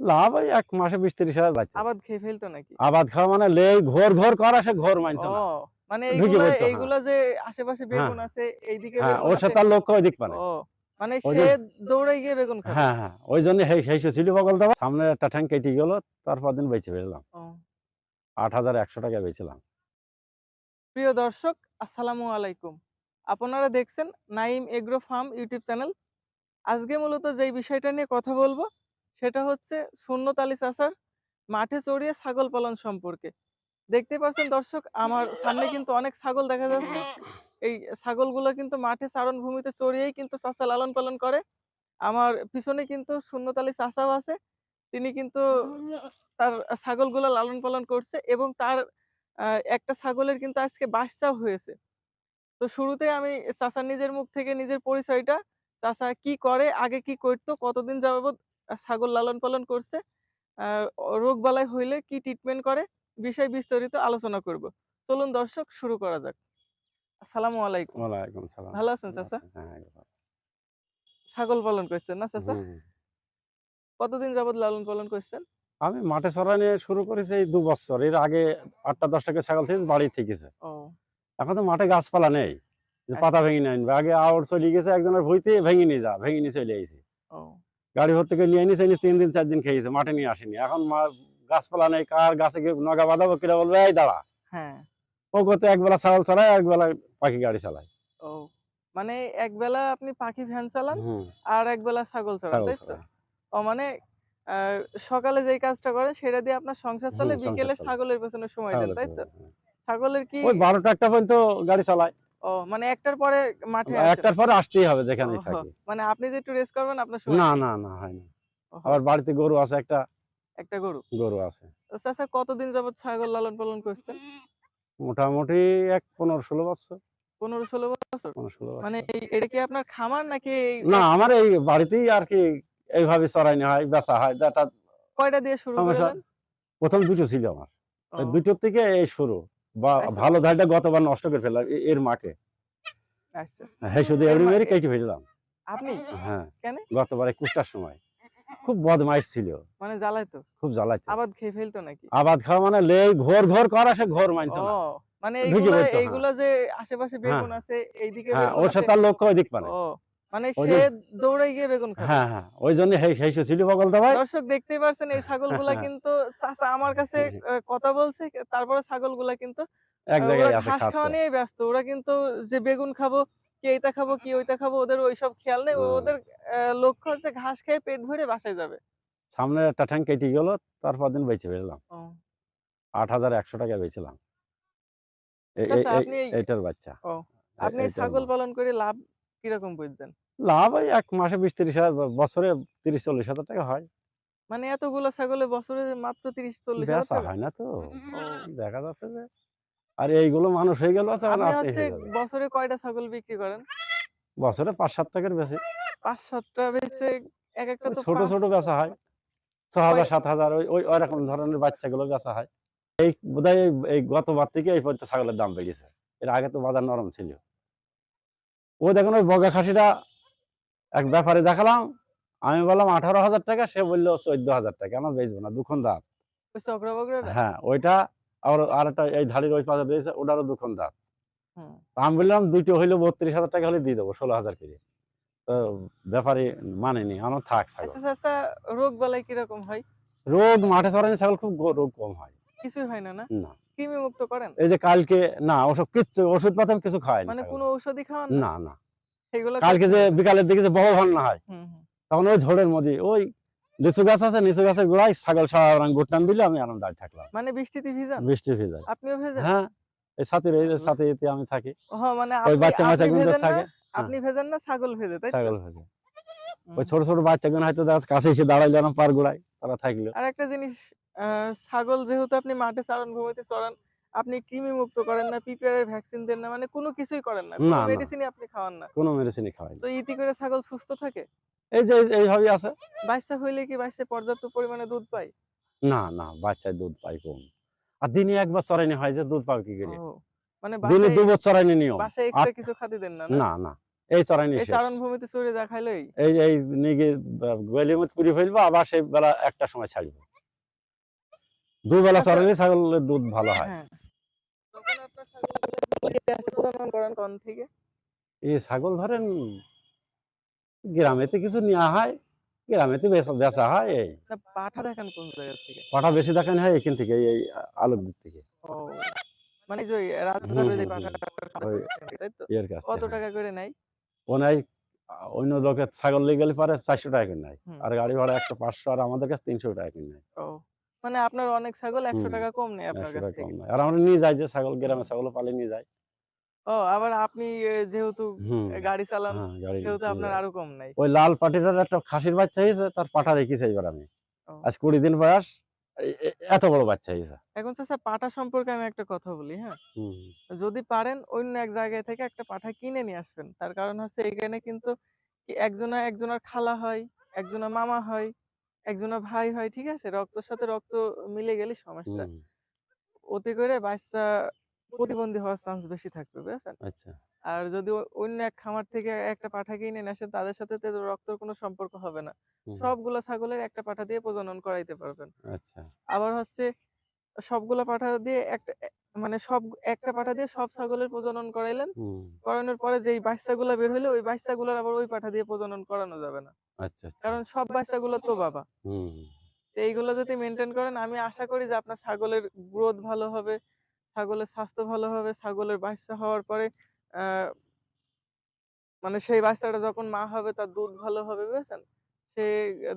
লাভ ওই এক মাসে বিশ তিরিশ হাজার বাঁচে। আবাদ খেয়ে ফেলতো নাকি? আবাদ খাওয়া মানে লে ঘোর ঘোর করা সে ঘোর মানতো না। মানে এইগুলা হ্যাঁ। এইগুলা যে আশেপাশে বেগুন আছে এইদিকে হ্যাঁ ওর সাথে তার লক্ষ্য ওই দিক মানে সে যে- দৌড়াই গিয়ে বেগুন খাবে। হ্যাঁ হ্যাঁ ওই জন্য ছিল সামনে একটা ঠ্যাং কেটে গেল তারপর দিন বেঁচে ফেললাম। আট হাজার একশো টাকা বেচলাম। প্রিয় দর্শক আসসালামু আলাইকুম। আপনারা দেখছেন Naim agro farm YouTube channel. আজকে মূলত যেই বিষয়টা নিয়ে কথা বলব সেটা হচ্ছে শূন্যতালি চাষার মাঠে চড়িয়ে ছাগল পালন সম্পর্কে। দেখতে পাচ্ছেন দর্শক আমার সামনে কিন্তু অনেক ছাগল দেখা যাচ্ছে। এই ছাগলগুলো কিন্তু মাঠে চারণ ভূমিতে চড়িয়েই কিন্তু চাষা লালন পালন করে। আমার পিছনে কিন্তু শূন্যতালি চাষাও আছে। তিনি কিন্তু তার ছাগলগুলো লালন পালন করছে এবং তার একটা ছাগলের কিন্তু আজকে বাচ্চাও হয়েছে। তো শুরুতে আমি চাচার নিজের মুখ থেকে নিজের পরিচয়টা চাচা কি করে আগে কি করতো কতদিন যাবত ছাগল লালন পালন করছে রোগ বালাই হইলে কি ট্রিটমেন্ট করে? বিষয় বিস্তারিত আলোচনা করব। চলুন দর্শক শুরু করা যাক। আসসালামু আলাইকুম। ওয়ালাইকুম সালাম ভালো আছেন চাচা? হ্যাঁ ছাগল পালন করছেন না চাচা। কতদিন যাবত লালন পালন করছেন? আমি মাঠে চড়া নিয়ে শুরু করেছি এই দু বছর। এর আগে আটটা দশটাকে ছাগল থেকে বাড়ি থেকেছে এখন তো মাঠে গাছপালা নেই যে আচ্ছা। পাতা ভেঙে নিয়ে আগে আউট চলে গেছে একজনের ভুইতে ভেঙে নিয়ে যা ভেঙে নিয়ে চলে আইছি। গাড়ি ভর থেকে নিয়ে নিয়েছে তিন দিন চার দিন খেয়েছে মাঠে নিয়ে আসেনি। এখন মা- গাছপালা নেই কার গাছে নগা বাঁধাবো? কিনা বলবে এই দাঁড়া। হ্যাঁ। ও করতে একবেলা ছাগল চালায় একবেলা পাখি গাড়ি চালায়। ও মানে একবেলা আপনি পাখি ভ্যান চালান আর একবেলা ছাগল ছাগল তাই তো? ও মানে সকালে যেই কাজটা করেন সেটা দিয়ে আপনার সংসার চলে বিকেলে ছাগলের পেছনে সময় দেন তাই তো? ছাগলের কি ওই বারোটা একটা পর্যন্ত গাড়ি চালায়। ও মানে একটার পরে মাঠে? একটার পরে আসতেই হবে থাকি। মানে আপনি যে একটু রেস্ট করবেন আপনার না না না হয় না। আবার বাড়িতে গরু আছে একটা একটা গরু? গরু আছে। চাচা কতদিন যাবত ছাগল লালন পালন করছেন মোটামুটি এক পনেরো ষোলো বছর। পনেরো ষোলো বছর? মানে এটা কি আপনার খামার নাকি না আমার এই বাড়িতেই আর কি এইভাবে চড়াইনি হয় বেচা হয় যেটা কয়টা দিয়ে শুরু প্রথম দুটো ছিল আমার। দুটোর থেকে এই শুরু। বা। ভালো ধারটা গতবার নষ্ট করে ফেললাম এর মাকে। আচ্ছা হ্যাঁ শুধু এমনি মেরে? কেটে ফেললাম। আপনি? হ্যাঁ কেন? গতবারে কুষ্টার সময়। খুব বদমাইশ ছিল। মানে জ্বালাই তো খুব জ্বালাইতো। আবাদ খেয়ে ফেলতো নাকি? আবাদ খাওয়া মানে লে ঘোর ঘোর করা সে ঘোর মানতো না। মানে এইগুলা হ্যাঁ। এইগুলা যে আশেপাশে বেগুন আছে এইদিকে হ্যাঁ ওর সাথে তার লক্ষ্য ওই দিক ও। মানে সে দৌড়াই গিয়ে বেগুন খাবে। হ্যাঁ হ্যাঁ ওই জন্য সেই সেই ছিল বগল দাবাই দর্শক দেখতেই পারছেন এই ছাগলগুলা হ্যাঁ। কিন্তু চাচা আমার কাছে কথা বলছে তারপরে ছাগলগুলা কিন্তু এক জায়গায় আছে ঘাস খাওয়া নিয়ে ব্যস্ত। ওরা কিন্তু যে বেগুন খাব কি এইটা খাব কি ওইটা খাব ওদের ওইসব খেয়াল নেই। ওদের লক্ষ্য হচ্ছে ঘাস খেয়ে পেট ভরে বাসায় যাবে। সামনে একটা ঠ্যাং কেটে গেল তারপর দিন বেঁচে ফেললাম। আট হাজার একশো টাকা বেচলাম। এ- এ- এ- আপনি এইটার বাচ্চা। আপনি ছাগল পালন করে লাভ কীরকম বুঝছেন? লাভ ওই এক মাসে বিশ তিরিশ হাজার বছরে তিরিশ চল্লিশ হাজার টাকা হয়। মানে এতগুলো ছাগলে বছরে মাত্র তিরিশ চল্লিশ হাজার বেচা হয় না তো। দেখা যাচ্ছে যে আর এইগুলো মানুষ হয়ে গেল হয়ে। বছরে কয়টা ছাগল বিক্রি করেন? বছরে পাঁচ সাত টাকার বেশি। পাঁচ সাতটা বেচে এক একটা ছোট ছোট বেচা হয়। ছ হাজার সাত হাজার ওই ওই রকম ধরনের বাচ্চাগুলো বেচা হয়। এই বোধহয় এই- এই গতবার থেকে এই পর্যন্ত ছাগলের দাম বেড়েছে। এর আগে তো বাজার নরম ছিল। ও দেখুন ওই বগা খাসিটা এক ব্যাপারে দেখালাম আমি বললাম আঠারো হাজার টাকা সে বলল চোদ্দ হাজার টাকা আমার বেচবো না দুখন বকরা হ্যাঁ ওইটা আর আর একটা এই ধাড়ির ওই পাশে বেড়েছে ওটারও দুখন হুম। আমি বললাম দুইটো হইল বত্রিশ হাজার টাকা হলে দিয়ে দেবো ষোলো হাজার করে। তো ব্যাপারে মানেনি আমার থাক ছাগল। আচ্ছা আচ্ছা রোগ বালাই কীরকম হয়? রোগ মাঠে চড়ানি ছাগল খুব রোগ কম হয়। কিছুই হয় না না? কৃমি মুক্ত করেন? এই যে কালকে না ওসব কিচ্ছু ওষুধ পাতাম কিছু খাওয়ায়নি মানে কোনো ঔষধি খাওয়ান না? না কালকে যে বিকালের দিকে যে বড় ভান্না হয়। তখন ওই ঝোড়ের মধ্যে ওই লিচু গাছ আছে লিচু গাছের গোড়ায় ছাগল সারা গুটান দিলে আমি আরাম দাঁড়িয়ে থাকলাম। মানে বৃষ্টিতে ভিজান? বৃষ্টি ভেজায়। আপনিও ভেজেন? হ্যাঁ এই সাথে এই সাথে আমি থাকি। ও মানে ওই বাচ্চা মাচ্চা আপনি গুলো ভেজেন না থাকে। আপনি ভেজেন না ছাগল ভেজে তাই ছাগল ভেজে। ওই ছোট ছোট বাচ্চাগুলো হয়তো কাছে এসে দাঁড়াইলো না পার গোড়ায়? তারা থাকল। আর একটা জিনিস ছাগল যেহেতু আপনি মাঠে চারণ ভূমিতে চড়ান আপনি কৃমি মুক্ত করেন না পিপিআর ভ্যাকসিন দেন না মানে কোনো কিছুই করেন না। মেডিসিনই আপনি খাওয়ান না। কোনো মেডিসিনই খাওয়াই তো ইতি করে ছাগল সুস্থ থাকে? এই যে এইভাবে আছে। বাচ্চা হইলে কি বাচ্চা পর্যাপ্ত পরিমাণে দুধ পায় না না বাচ্চায় দুধ পাই কম। আর দিনে একবার চড়াইনি হয় যে দুধ পাবে কি করে মানে দিনে বাসায় দু বছর চড়াইনি নিয়ম। বাসায় আট- কিছু খাতে দেন না? না না। এই চড়াই নিয়ে শেষ। চারণ ভূমিতে চড়ে দেখাইলোই এই এই নিগে গোয়ালির মধ্যে পুরি ফেলব আবার সেই বেলা একটা সময় ছাড়বো। দুবেলা আচ্ছা। চড়াইলে ছাগলের দুধ ভালো হয়। হ্যাঁ। এই ছাগল ধরেন গ্রামেতে কিছু নেওয়া হয় গ্রামেতে বেচা হয় এই। পাঠা দেখেন কোন জায়গা থেকে? পাঠা বেশি দেখানো হয় এখান থেকে এই আলোক দিক থেকে। মানে যে কত টাকা করে নেয়? ও নাই অন্য লোকের ছাগল নিয়ে গেলে পারে চারশো টাকা করে নেয়। আর গাড়ি ভাড়া একশো পাঁচশো আর আমাদের কাছে তিনশো টাকা করে নেয়। মানে আপনার অনেক ছাগল একশো টাকা কম নেয় আপনার কাছ কম নেয়। আর আমরা নিয়ে যাই যে ছাগল গ্রামে ছাগল পালে নিয়ে যাই। ও আবার আপনি যেহেতু গাড়ি চালান হ্যাঁ সেহেতু আপনার আরও কম নেয়। ওই লাল পাটিটার একটা খাসির বাচ্চা হয়েছে তার পাঠা রেখেছে এবার আমি। আজ কুড়ি দিন বয়স এত বড় বাচ্চা হয়েছে। এখন চাচা পাঠা সম্পর্কে আমি একটা কথা বলি হ্যাঁ? যদি পারেন অন্য এক জায়গায় থেকে একটা পাঠা কিনে নিয়ে আসবেন। তার কারণ হচ্ছে এখানে কিন্তু একজনা একজনের খালা হয় একজনা মামা হয় একজনা ভাই হয় ঠিক আছে? রক্তের সাথে রক্ত মিলে গেলে সমস্যা। অতি করে বাচ্চা প্রতিবন্ধী হওয়ার চান্স বেশি থাকবে বুঝছেন? আচ্ছা। আর যদি অন্য এক খামার থেকে একটা পাঠা কিনে নিয়ে আসেন তাদের সাথে তো রক্তের কোনো সম্পর্ক হবে না। সবগুলা ছাগলের একটা পাঠা দিয়ে প্রজনন করাইতে পারবেন। আচ্ছা। আবার হচ্ছে সবগুলা পাঠা দিয়ে একটা মানে সব একটা পাঠা দিয়ে সব ছাগলের প্রজনন করাইলেন। করানোর পরে যেই বাচ্চাগুলা বের হইলে ওই বাচ্চাগুলোর আবার ওই পাঠা দিয়ে প্রজনন করানো যাবে না। আচ্ছা আচ্ছা। কারণ সব বাচ্চাগুলো তো বাবা। এইগুলো যদি মেনটেন করেন আমি আশা করি যে আপনার ছাগলের গ্রোথ ভালো হবে ছাগলের স্বাস্থ্য ভালো হবে ছাগলের বাচ্চা হওয়ার পরে মানে সেই বাচ্চাটা যখন মা হবে তার দুধ ভালো হবে বুঝেছেন? সে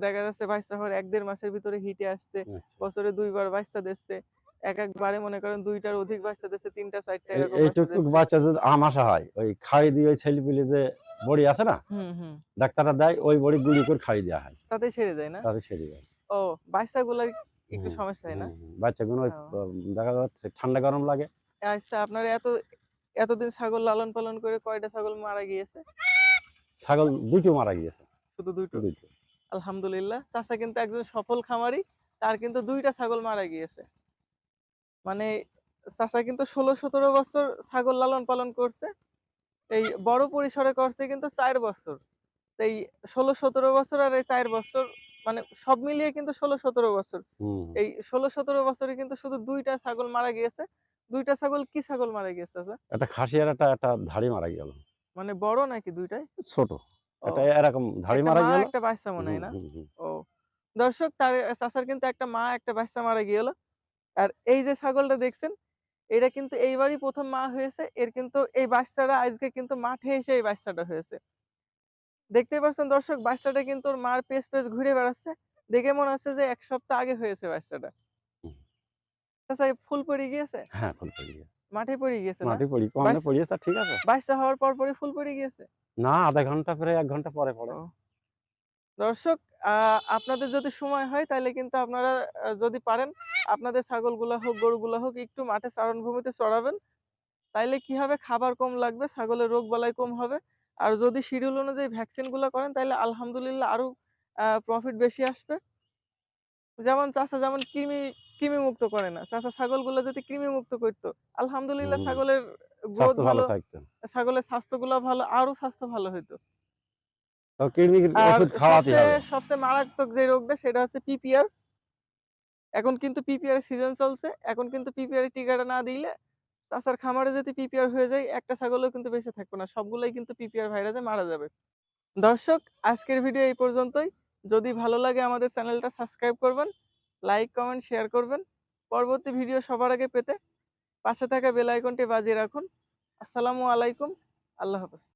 দেখা যাচ্ছে বাচ্চা হওয়ার এক দেড় মাসের ভিতরে হিটে আসছে আচ্ছা। বছরে দুইবার বাচ্চা দিচ্ছে এক একবারে মনে করেন দুইটার অধিক বাচ্চা দিচ্ছে তিনটা চারটা এরকম এইটুকু বাচ্চা যদি আমাশা হয় ওই খাই দিয়ে ওই ছেলে পিলে যে বড়ি আছে না? ডাক্তাররা দেয় ওই বড়ি গুঁড়ি করে খাই দেওয়া হয়। তাতে ছেড়ে যায় না? তাহলে সেরে যায় ও বাচ্চাগুলার একটু সমস্যা হয় না। বাচ্চাগুলো দেখা যাচ্ছে ঠান্ডা গরম লাগে। আচ্ছা আপনার এত এতদিন ছাগল লালন পালন করে কয়টা ছাগল মারা গিয়েছে? ছাগল দুটো মারা গিয়েছে। শুধু দুইটো? দুটো আলহামদুলিল্লাহ। চাচা কিন্তু একজন সফল খামারি তার কিন্তু দুইটা ছাগল মারা গিয়েছে। মানে চাচা কিন্তু ষোলো সতেরো বছর ছাগল লালন পালন করছে। এই বড় পরিসরে করছে কিন্তু চার বছর। এই ষোলো সতেরো বছর আর এই চার বছর মানে সব মিলিয়ে কিন্তু ষোলো সতেরো বছর এই ষোলো সতেরো বছরে কিন্তু শুধু দুইটা ছাগল মারা গিয়েছে। দুইটা ছাগল কি ছাগল মারা গিয়েছে চাচা একটা খাসি আর একটা একটা ধাড়ি মারা গেল। মানে বড় নাকি দুইটাই? ছোট। ও, একটা এরকম ধাড়ি মারা গেল। একটা বাচ্চা মনে হয় না। ও। দর্শক তার চাচার কিন্তু একটা মা একটা বাচ্চা মারা গেল। আর এই যে ছাগলটা দেখছেন এটা কিন্তু এইবারই প্রথম মা হয়েছে। এর কিন্তু এই বাচ্চাটা আজকে কিন্তু মাঠে এসে এই বাচ্চাটা হয়েছে। দেখতে পাচ্ছেন দর্শক বাচ্চাটা কিন্তু ওর মার পেস পেস ঘুরে বেড়াচ্ছে। দেখে মনে হচ্ছে যে এক সপ্তাহ আগে হয়েছে বাচ্চাটা। চাচা ফুল পড়ে গিয়েছে? হ্যাঁ ফুল পড়ে গিয়েছে। মাঠে পড়ে গিয়েছে পড়ি পড়িয়েছে ঠিক আছে। হওয়ার পর পরই ফুল পড়ে গিয়েছে? না আধা ঘণ্টা পরে এক ঘণ্টা পরে পড়ে। দর্শক আপনাদের যদি সময় হয় তাহলে কিন্তু আপনারা যদি পারেন আপনাদের ছাগলগুলা হোক গরুগুলা হোক একটু মাঠে চারণভূমিতে চড়াবেন। তাইলে কি হবে? খাবার কম লাগবে ছাগলের রোগ বালাই কম হবে। আর যদি শিডিউল অনুযায়ী ভ্যাকসিনগুলা করেন তাহলে আলহামদুলিল্লাহ আরও প্রফিট বেশি আসবে। যেমন চাষা যেমন কৃমি কৃমি মুক্ত করে না। চাষা ছাগলগুলো যদি কৃমি মুক্ত করতো আলহামদুলিল্লাহ হুম। ছাগলের গ্রোথ ভালো থাকতো। ছাগলের স্বাস্থ্যগুলো ভালো আরও স্বাস্থ্য ভালো হইতো। তো কৃমির আর ওষুধ খাওয়াতে সবচেয়ে মারাত্মক যে রোগটা সেটা হচ্ছে পিপিআর। এখন কিন্তু পিপিআর এর সিজন চলছে এখন কিন্তু পিপিআর টিকাটা না দিলে চাষার খামারে যদি পিপিআর হয়ে যায় একটা ছাগলও কিন্তু বেঁচে থাকবে না। সবগুলোই কিন্তু পিপিআর ভাইরাসে মারা যাবে। দর্শক আজকের ভিডিও এই পর্যন্তই। যদি ভালো লাগে আমাদের চ্যানেলটা সাবস্ক্রাইব করবেন। লাইক কমেন্ট শেয়ার করবেন। পরবর্তী ভিডিও সবার আগে পেতে পাশে থাকা বেল আইকনটি বাজিয়ে রাখুন। আসসালামু আলাইকুম। আল্লাহ হাফেজ।